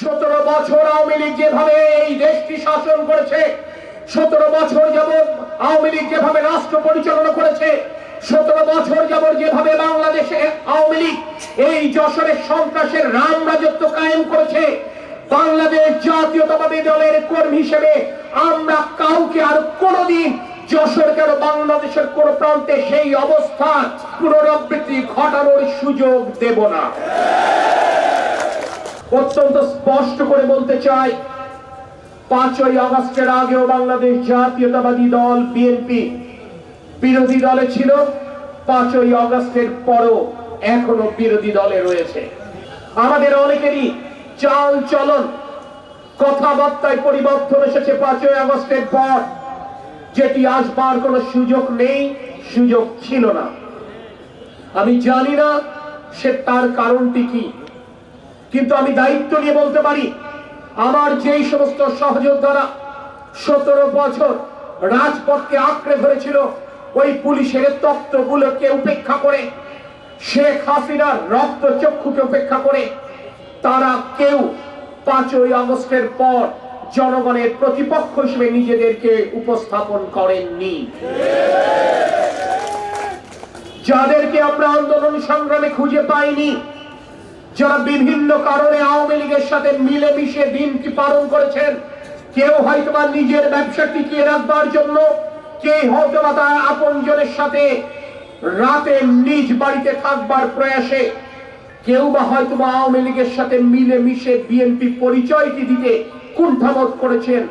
সতেরো বছর আওয়ামী লীগ যেভাবে এই দেশটি শাসন করেছে, সতেরো বছর যাবৎ আওয়ামী লীগ যেভাবে রাষ্ট্র পরিচালনা করেছে, সতেরো বছর যাবৎ যেভাবে বাংলাদেশে আওয়ামী লীগ এই যশোরের সন্ত্রাসের রাম রাজত্ব কায়েম করেছে, বাংলাদেশ জাতীয়তাবাদী দলের কর্মী হিসেবে আমরা কাউকে আর কোনোদিন যশোর কেন বাংলাদেশের কোন প্রান্তে সেই অবস্থা পুনরাবৃত্তি ঘটানোর সুযোগ দেব না। অত্যন্ত স্পষ্ট করে বলতে চাই, পাঁচই আগস্টের আগেও বাংলাদেশ জাতীয়তাবাদী দল বিএনপি বিরোধী দলে ছিল, পাঁচই আগস্টের পরও এখনও বিরোধী দলে রয়েছে। আমাদের অনেকেরই চাল চলন, কথাবার্তায় পরিবর্তন এসেছে পাঁচই আগস্টের পর, যেটি আসবার কোনো সুযোগ নেই, সুযোগ ছিল না। আমি জানি না সে তার কারণটি কি। কিন্তু আমি দায়িত্ব নিয়ে বলতে পারি, আমার যেই সমস্ত সহযোদ্ধারা সতেরো বছর রাজপথকে আঁকড়ে ধরেছিল, ওই পুলিশের তত্ত্বগুলোকে উপেক্ষা করে, শেখ হাসিনার রক্ত চক্ষুকে উপেক্ষা করে, তারা কেউ পাঁচই আগস্টের পর জনগণের প্রতিপক্ষ হিসেবে নিজেদেরকে উপস্থাপন করেননি। যাদেরকে আমরা আন্দোলন সংগ্রামে খুঁজে পাইনি যারা বিভিন্ন কারণে আওয়ামী লীগের সাথে মিলেমিশে দিনটি পালন করেছেন, কেউ হয়তো বা নিজের ব্যবসা টিকিয়ে রাখবার জন্য কে হয়তো বা তার আপনজনের সাথে রাতে নিজ বাড়িতে থাকবার প্রয়াসে, কেউ বা হয়তো বা আওয়ামী লীগের সাথে মিলেমিশে বিএনপি পরিচয়টি দিতে কুণ্ঠাবোধ করেছেন।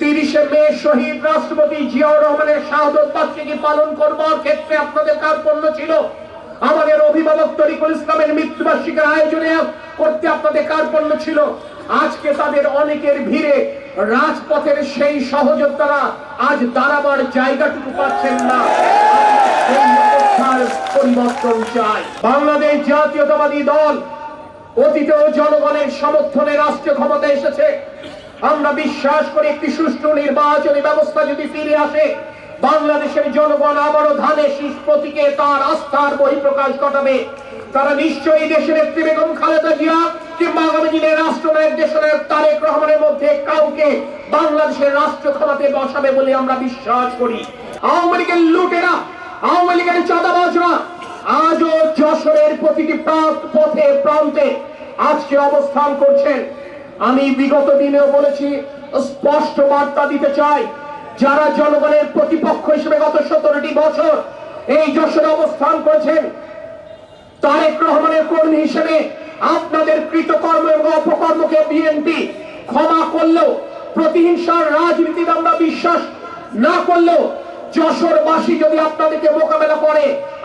তিরিশে মে শহীদ রাষ্ট্রপতি জিয়াউর রহমানের শাহাদত বার্ষিকী পালন করবার ক্ষেত্রে আপনাদের কার্পণ্য ছিল আমাদের অভিভাবক তরিকুল ইসলামের মৃত্যুবার্ষিকীর আয়োজনে করতে আপনাদের কার্পণ্য ছিল। আজকে তাদের অনেকের ভিড়ে রাজপথের সেই সহযোদ্ধারা আজ দাঁড়াবার জায়গাটুকু পাচ্ছেন না। পরিবর্তন চাই। বাংলাদেশ জাতীয়তাবাদী দল অতীতেও জনগণের সমর্থনে রাষ্ট্রীয় ক্ষমতা এসেছে। আমরা বিশ্বাস করি একটি সুষ্ঠু নির্বাচনী ব্যবস্থা যদি ফিরে আসে বাংলাদেশের জনগণ আবারও ধানে শীষ প্রতীকে তার আস্থার বহিঃপ্রকাশ ঘটাবে। তারা নিশ্চয়ই দেশের একটি বেগম খালেদা জিয়া কিংবা আগামী দিনে রাষ্ট্রনায়ক দেশনায়ক তারেক রহমানের মধ্যে কাউকে বাংলাদেশের রাষ্ট্র ক্ষমতায় বসাবে বলে আমরা বিশ্বাস করি। আওয়ামী লীগের লুটেরা, আওয়ামী লীগের চাঁদাবাজরা আজও যশোরের প্রতিটি প্রান্ত পথে, প্রান্তে আজকে অবস্থান করছেন। আমি বিগত দিনেও বলেছি, স্পষ্ট বার্তা দিতে চাই যারা জনগণের প্রতিপক্ষ হিসেবে গত সতেরোটি বছর এই যশোরে অবস্থান করেছেন, তারেক রহমানের কর্মী হিসেবে আপনাদের কৃতকর্ম এবং অপকর্মকে বিএনপি ক্ষমা করলেও, প্রতিহিংসার রাজনীতিতে আমরা বিশ্বাস না করলেও, যশোরবাসী যদি আপনাদেরকে মোকাবেলা করে,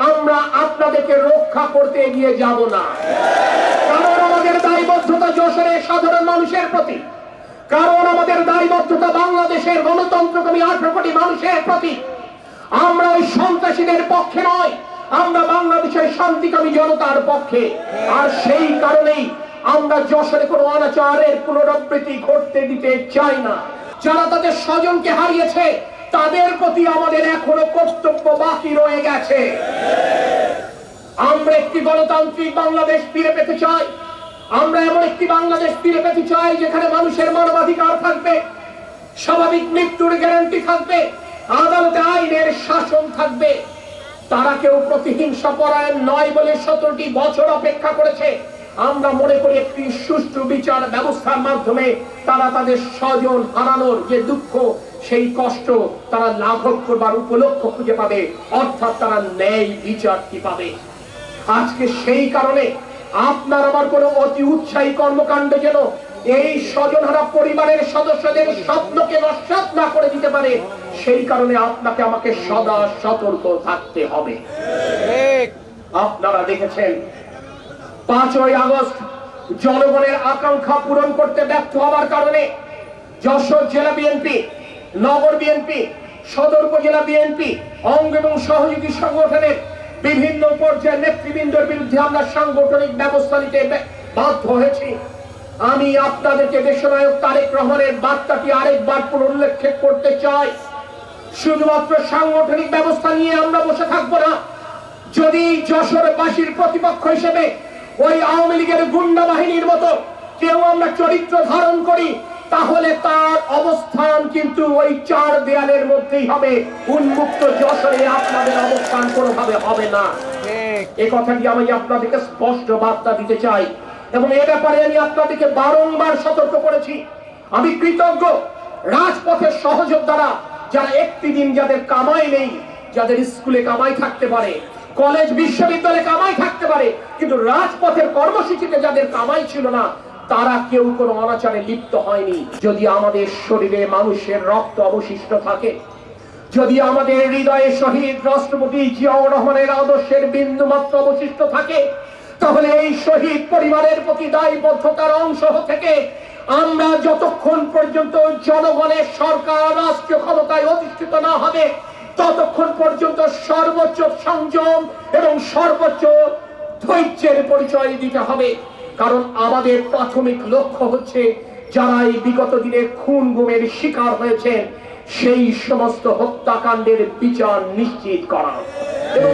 আমরা আপনাদেরকে রক্ষা করতে এগিয়ে যাব না। কারণ আমাদের দায়বদ্ধতা যশোরের সাধারণ মানুষের প্রতি, কারণ আমাদের দায়বদ্ধতা বাংলাদেশের কোটি মানুষের প্রতি। আমরা ওই সন্ত্রাসীদের পক্ষে নয়, আমরা বাংলাদেশের শান্তিকামী জনতার পক্ষে। আর সেই কারণেই আমরা যশোরে কোনো অনাচারের পুনরাবৃত্তি ঘটতে দিতে চাই না। যারা তাদের স্বজনকে হারিয়েছে, তাদের প্রতি আমাদের এখনও কর্তব্য বাকি রয়ে গেছে। আমরা একটি গণতান্ত্রিক বাংলাদেশ ফিরে পেতে চাই। আমরা এমন একটি বাংলাদেশ ফিরে পেতে চাই যেখানে মানুষের মানবাধিকার থাকবে। স্বাভাবিক মৃত্যুর গ্যারান্টি থাকবে, আদালতে আইনের শাসন থাকবে। তারা কেউ প্রতিহিংসা পরায়ণ নয় বলে সতেরোটি বছর অপেক্ষা করেছে। আমরা মনে করি একটি সুষ্ঠু বিচার ব্যবস্থার মাধ্যমে তারা তাদের স্বজন হারানোর যে দুঃখ, সেই কষ্ট তারা লাঘব করবার উপলক্ষ খুঁজে পাবে, অর্থাৎ তারা ন্যায় বিচারটি পাবে। আজকে সেই কারণে আপনার আমার কোনো অতি উৎসাহী কর্মকাণ্ড যেন এই স্বজনহারা পরিবারের সদস্যদের স্বপ্নকে নস্বাত না করে দিতে পারে সেই কারণে আপনাকে আমাকে সদা সতর্ক থাকতে হবে। আপনারা দেখেছেন পাঁচই আগস্ট জনগণের আকাঙ্ক্ষা পূরণ করতে ব্যর্থ হওয়ার কারণে যশোর জেলা বিএনপি নগর বিএনপি সদর উপজেলা বিএনপি অঙ্গ এবং সহযোগী সংগঠনের বিভিন্ন পর্যায়ের নেতৃবৃন্দের বিরুদ্ধে আমরা সাংগঠনিক ব্যবস্থা নিতে বাধ্য হয়েছি। আমি আপনাদেরকে দেশনায়ক তারেক রহমানের বার্তাটি আরেকবার পুনরুল্লেখ করতে চাই। শুধুমাত্র সাংগঠনিক ব্যবস্থা নিয়ে আমরা বসে থাকব না। যদি যশোরবাসীর প্রতিপক্ষ হিসেবে ওই আওয়ামী লীগের গুন্ডা বাহিনীর মতো কেউ আমরা চরিত্র ধারণ করি তাহলে তার অবস্থান কিন্তু ওই চার দেয়ালের মধ্যেই হবে। উন্মুক্ত যশোরে আপনাদের অবস্থান কোনোভাবে হবে না। এ কথাটি আমি আপনাদেরকে স্পষ্ট বার্তা দিতে চাই। এবং এ ব্যাপারে আমি আপনাদেরকে বারংবার সতর্ক করেছি। আমি কৃতজ্ঞ রাজপথের সহযোদ্ধারা যারা একটি দিন যাদের কামাই নেই, যাদের স্কুলে কামাই থাকতে পারে, কলেজ, বিশ্ববিদ্যালয়ে কামাই থাকতে পারে, কিন্তু রাজপথের কর্মসূচিতে যাদের কামাই ছিল না, তারা কেউ কোনো অনাচারে লিপ্ত হয়নি। যদি আমাদের শরীরে মানুষের রক্ত অবশিষ্ট থাকে, যদি আমাদের হৃদয়ে শহীদ রাষ্ট্রপতি জিয়াউর রহমানের আদর্শের বিন্দু মাত্র অবশিষ্ট থাকে তাহলে এই শহীদ পরিবারের প্রতি দায়বদ্ধতার অংশ থেকে আমরা যতক্ষণ পর্যন্ত জনগণের সরকার রাষ্ট্রীয় ক্ষমতায় অধিষ্ঠিত না হবে, ততক্ষণ পর্যন্ত সর্বোচ্চ সংযম এবং সর্বোচ্চ ধৈর্যের পরিচয় দিতে হবে। কারণ আমাদের প্রাথমিক লক্ষ্য হচ্ছে যারা এই বিগত দিনে খুন গুমের শিকার হয়েছেন, সেই সমস্ত হত্যাকাণ্ডের বিচার নিশ্চিত করা। এবং